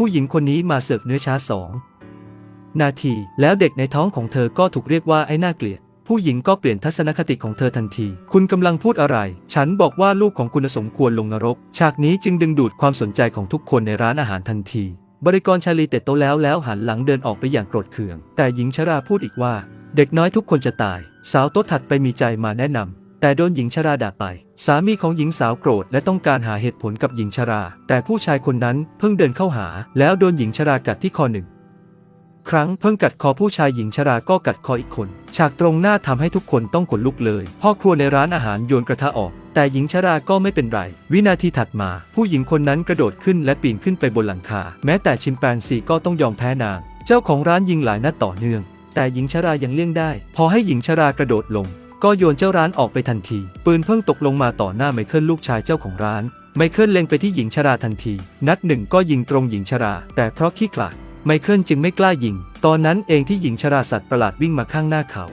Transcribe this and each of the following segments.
ผู้หญิงคนนี้มาเสือกเนื้อช้าสองนาที แล้วเด็กในท้องของเธอก็ถูกเรียกว่าไอ้น่าเกลียด ผู้หญิงก็เปลี่ยนทัศนคติของเธอทันที คุณกำลังพูดอะไร ฉันบอกว่าลูกของคุณสมควรลงนรก ฉากนี้จึงดึงดูดความสนใจของทุกคนในร้านอาหารทันที บริกรชาลีเต็ดโตแล้วแล้วหันหลังเดินออกไปอย่างโกรธเคือง แต่หญิงชราพูดอีกว่า เด็กน้อยทุกคนจะตาย สาวโต๊ะถัดไปมีใจมาแนะนำ แต่โดนหญิงชราด่าไป สามีของหญิงสาวโกรธและต้องการหาเหตุผลกับหญิงชรา แต่ผู้ชายคนนั้นเพิ่งเดินเข้าหา แล้วโดนหญิงชรากัดที่คอหนึ่ง ครั้งเพิ่งกัดคอผู้ชายหญิงชราก็กัดคออีกคน ฉากตรงหน้าทำให้ทุกคนต้องขนลุกเลย พ่อครัวในร้านอาหารโยนกระทะออก แต่หญิงชราก็ไม่เป็นไร วินาทีถัดมา ผู้หญิงคนนั้นกระโดดขึ้นและปีนขึ้นไปบนหลังคา แม้แต่ชิมแปนซีก็ต้องยอมแพ้นาง เจ้าของร้านยิงหลายนัดต่อเนื่อง แต่หญิงชรายังเลี่ยงได้ พอให้หญิงชรากระโดดลง ก็โยนเจ้าร้านออกไปทันที ปืนเพิ่งตกลงมาต่อหน้าไมเคิลลูกชายเจ้าของร้าน ไมเคิลเล็งไปที่หญิงชราทันที นัดหนึ่งก็ยิงตรงหญิงชรา แต่เพราะขี้ขลาดไมเคิลจึงไม่กล้ายิง ตอนนั้นเองที่หญิงชราสัตว์ประหลาดวิ่งมาข้างหน้าเขา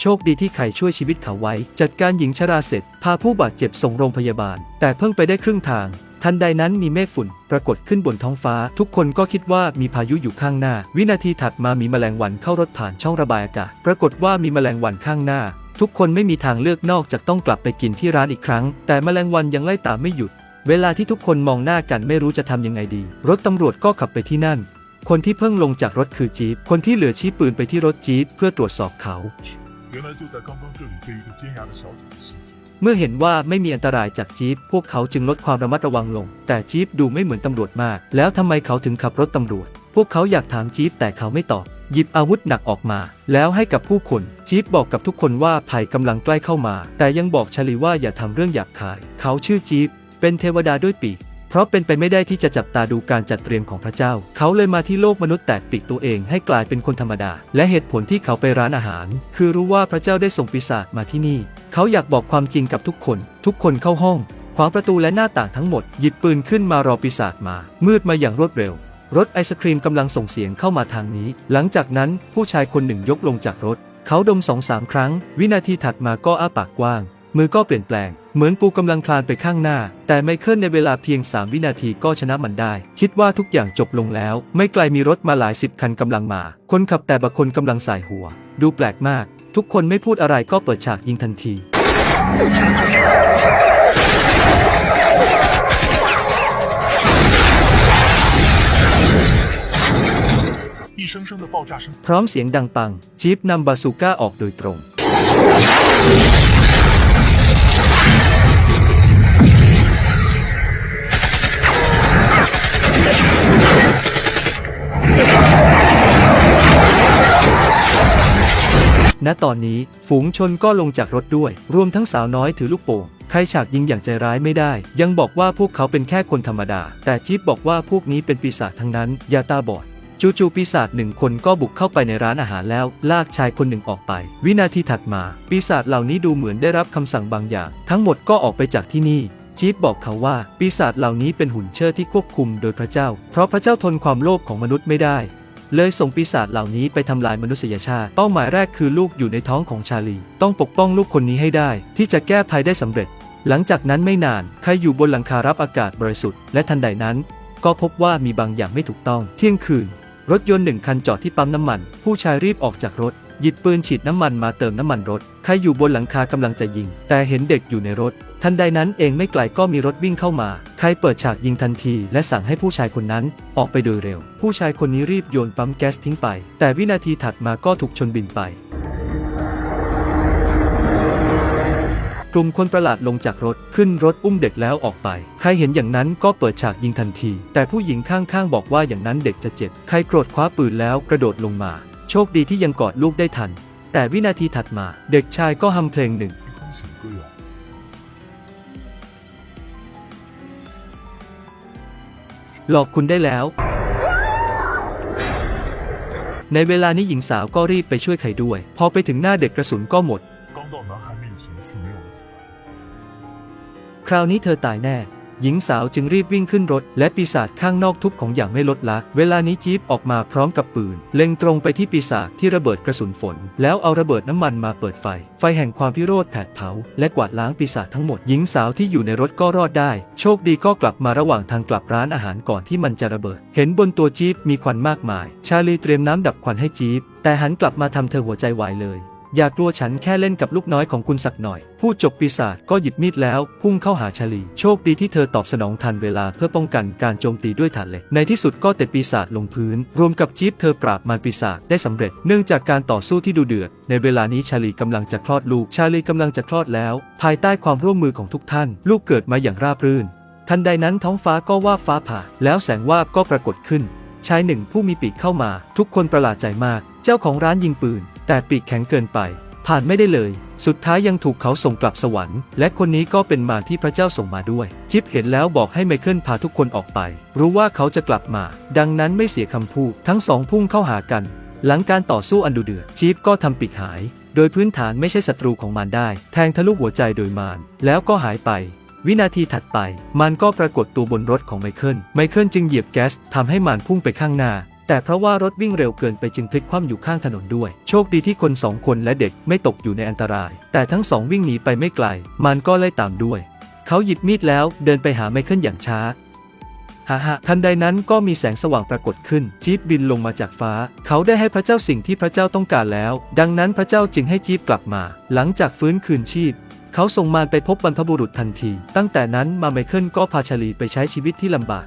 โชคดีที่ใครช่วยชีวิตเขาไว้ จัดการหญิงชราเสร็จ พาผู้บาดเจ็บส่งโรงพยาบาล แต่เพิ่งไปได้ครึ่งทาง ทันใดนั้นมีเมฆฝุ่นปรากฏขึ้นบนท้องฟ้า ทุกคนก็คิดว่ามีพายุอยู่ข้างหน้า วินาทีถัดมามีแมลงวันเข้ารถผ่านช่องระบายอากาศ ปรากฏว่ามีแมลงวันข้างหน้า ทุกคนไม่มีทางเลือกนอกจากต้องกลับไปกินที่ร้านอีกครั้ง แต่แมลงวันยังไล่ตามไม่หยุด เวลาที่ทุกคนมองหน้ากันไม่รู้จะทำยังไงดี รถตำรวจก็ขับไปที่นั่น คนที่เพิ่งลงจากรถคือจี๊ปคนที่เหลือชี้ปืนไปที่รถจี๊ปเพื่อตรวจสอบเขา 原来就在刚刚这里被一个尖牙的小姐给袭击。 เมื่อเห็นว่าไม่มีอันตรายจากจี๊ปพวกเขาจึงลดความระมัดระวังลง แต่จี๊ปดูไม่เหมือนตำรวจมาก แล้วทำไมเขาถึงขับรถตำรวจ พวกเขาอยากถามจี๊ปแต่เขาไม่ตอบ หยิบอาวุธหนักออกมา แล้วให้กับผู้คน จี๊ปบอกกับทุกคนว่าภัยกำลังใกล้เข้ามา แต่ยังบอกชาลีว่าอย่าทำเรื่องหยาบคาย เขาชื่อจี๊ปเป็นเทวดาด้วยปีก เพราะเป็นไปไม่ได้ที่จะจับตาดูการจัดเตรียมของพระเจ้า เขาเลยมาที่โลกมนุษย์แตกปีกตัวเองให้กลายเป็นคนธรรมดา และเหตุผลที่เขาไปร้านอาหาร คือรู้ว่าพระเจ้าได้ส่งปีศาจมาที่นี่ เขาอยากบอกความจริงกับทุกคน ทุกคนเข้าห้อง ขวางประตูและหน้าต่างทั้งหมด หยิบปืนขึ้นมารอปีศาจมา มืดมาอย่างรวดเร็ว รถไอศครีมกำลังส่งเสียงเข้ามาทางนี้ หลังจากนั้นผู้ชายคนหนึ่งยกลงจากรถ เขาดมสองสามครั้ง วินาทีถัดมาก็อ้าปากกว้าง มือก็เปลี่ยนแปลง เหมือนปูกำลังคลานไปข้างหน้า แต่ไมเคิลในเวลาเพียง 3 วินาทีก็ชนะมันได้ คิดว่าทุกอย่างจบลงแล้ว ไม่ไกลมีรถมาหลายสิบคันกำลังมา คนขับแต่บางคนกำลังสายหัว ดูแปลกมาก ทุกคนไม่พูดอะไรก็เปิดฉากยิงทันทีพร้อมเสียงดังปัง จีฟนำบาสูก้าออกโดยตรง ณตอนนี้ฝูงชนก็ลงจากรถด้วย รวมทั้งสาวน้อยถือลูกโป่งใครฉากยิงอย่างใจร้ายไม่ได้ ยังบอกว่าพวกเขาเป็นแค่คนธรรมดา แต่จิ๊บบอกว่าพวกนี้เป็นปีศาจทั้งนั้น อย่าตาบอดจู่ๆปีศาจหนึ่งคนก็บุกเข้าไปในร้านอาหารแล้ว ลากชายคนหนึ่งออกไป วินาทีถัดมา ปีศาจเหล่านี้ดูเหมือนได้รับคำสั่งบางอย่าง ทั้งหมดก็ออกไปจากที่นี่จี๊บบอกเขาว่าปีศาจเหล่านี้เป็นหุ่นเชิดที่ควบคุมโดยพระเจ้า เพราะพระเจ้าทนความโลภของมนุษย์ไม่ได้ เลยส่งปีศาจเหล่านี้ไปทำลายมนุษยชาติ เป้าหมายแรกคือลูกอยู่ในท้องของชาลี ต้องปกป้องลูกคนนี้ให้ได้ ที่จะแก้ภัยได้สำเร็จ หลังจากนั้นไม่นานใครอยู่บนหลังคารับอากาศบริสุทธิ์และทันใดนั้น ก็พบว่ามีบางอย่างไม่ถูกต้อง เที่ยงคืน รถยนต์หนึ่งคันจอดที่ปั๊มน้ำมัน ผู้ชายรีบออกจากรถ หยิบปืนฉีดน้ำมันมาเติมน้ำมันรถใครอยู่บนหลังคากำลังจะยิง แต่เห็นเด็กอยู่ในรถ ทันใดนั้นเองไม่ไกลก็มีรถวิ่งเข้ามาใครเปิดฉากยิงทันที และสั่งให้ผู้ชายคนนั้นออกไปโดยเร็ว ผู้ชายคนนี้รีบโยนปั๊มแก๊สทิ้งไป แต่วินาทีถัดมาก็ถูกชนบินไปกลุ่มคนประหลาดลงจากรถขึ้นรถอุ้มเด็กแล้วออกไป ใครเห็นอย่างนั้นก็เปิดฉากยิงทันที แต่ผู้หญิงข้างๆบอกว่าอย่างนั้นเด็กจะเจ็บ ใครโกรธคว้าปืนแล้วกระโดดลงมา โชคดีที่ยังกอดลูกได้ทัน แต่วินาทีถัดมาเด็กชายก็ฮัมเพลงหนึ่ง หลอกคุณได้แล้ว ในเวลานี้หญิงสาวก็รีบไปช่วยไขด้วย พอไปถึงหน้าเด็กกระสุนก็หมด คราวนี้เธอตายแน่ หญิงสาวจึงรีบวิ่งขึ้นรถ และปีศาจข้างนอกทุบของอย่างไม่ลดละเวลานี้จี๊บออกมาพร้อมกับปืน เล็งตรงไปที่ปีศาจที่ระเบิดกระสุนฝน แล้วเอาระเบิดน้ำมันมาเปิดไฟ ไฟแห่งความพิโรธแผดเผาและกวาดล้างปีศาจทั้งหมดหญิงสาวที่อยู่ในรถก็รอดได้ โชคดีก็กลับมาระหว่างทางกลับร้านอาหารก่อนที่มันจะระเบิด เห็นบนตัวจี๊บมีควันมากมาย ชาลีเตรียมน้ำดับควันให้จี๊บแต่หันกลับมาทำเธอหัวใจวายเลย อย่ากลัวฉันแค่เล่นกับลูกน้อยของคุณสักหน่อยผู้จบปีศาจก็หยิบมีดแล้ว พุ่งเข้าหาชาลี โชคดีที่เธอตอบสนองทันเวลาเพื่อป้องกันการโจมตีด้วยถ่านเหล็ก ในที่สุดก็เตะปีศาจลงพื้น รวมกับจี๊บเธอปราบมารปีศาจได้สำเร็จ เนื่องจากการต่อสู้ที่ดูเดือด ในเวลานี้ชาลีกำลังจะคลอดลูก ชาลีกำลังจะคลอดแล้ว ภายใต้ความร่วมมือของทุกท่าน ลูกเกิดมาอย่างราบรื่น ทันใดนั้นท้องฟ้าก็ว่าฟ้าผ่า แล้วแสงวาบก็ปรากฏขึ้นชายหนึ่งผู้มีปีกเข้ามา ทุกคนประหลาดใจมาก เจ้าของร้านยิงปืน แต่ปีกแข็งเกินไป ผ่านไม่ได้เลย สุดท้ายยังถูกเขาส่งกลับสวรรค์ และคนนี้ก็เป็นมารที่พระเจ้าส่งมาด้วย จิ๊บเห็นแล้วบอกให้ไมเคิลพาทุกคนออกไป รู้ว่าเขาจะกลับมา ดังนั้นไม่เสียคำพูด ทั้งสองพุ่งเข้าหากัน หลังการต่อสู้อันดุเดือดจิ๊บก็ทำปีกหาย โดยพื้นฐานไม่ใช่ศัตรูของมันได้ แทงทะลุหัวใจโดยมารแล้วก็หายไปวินาทีถัดไป มันก็ปรากฏตัวบนรถของไมเคิล ไมเคิลจึงเหยียบแก๊สทำให้มันพุ่งไปข้างหน้า แต่เพราะว่ารถวิ่งเร็วเกินไปจึงพลิกคว่ำอยู่ข้างถนนด้วย โชคดีที่คนสองคนและเด็กไม่ตกอยู่ในอันตราย แต่ทั้งสองวิ่งหนีไปไม่ไกล มันก็ไล่ตามด้วย เขาหยิบมีดแล้วเดินไปหาไมเคิลอย่างช้าฮ่าฮ่าทันใดนั้นก็มีแสงสว่างปรากฏขึ้นจี๊บบินลงมาจากฟ้า เขาได้ให้พระเจ้าสิ่งที่พระเจ้าต้องการแล้ว ดังนั้นพระเจ้าจึงให้จี๊บกลับมา หลังจากฟื้นคืนชีพ เขาส่งมารไปพบบรรพบุรุษทันที ตั้งแต่นั้นมาไมเคิลก็พาชาลีไปใช้ชีวิตที่ลำบาก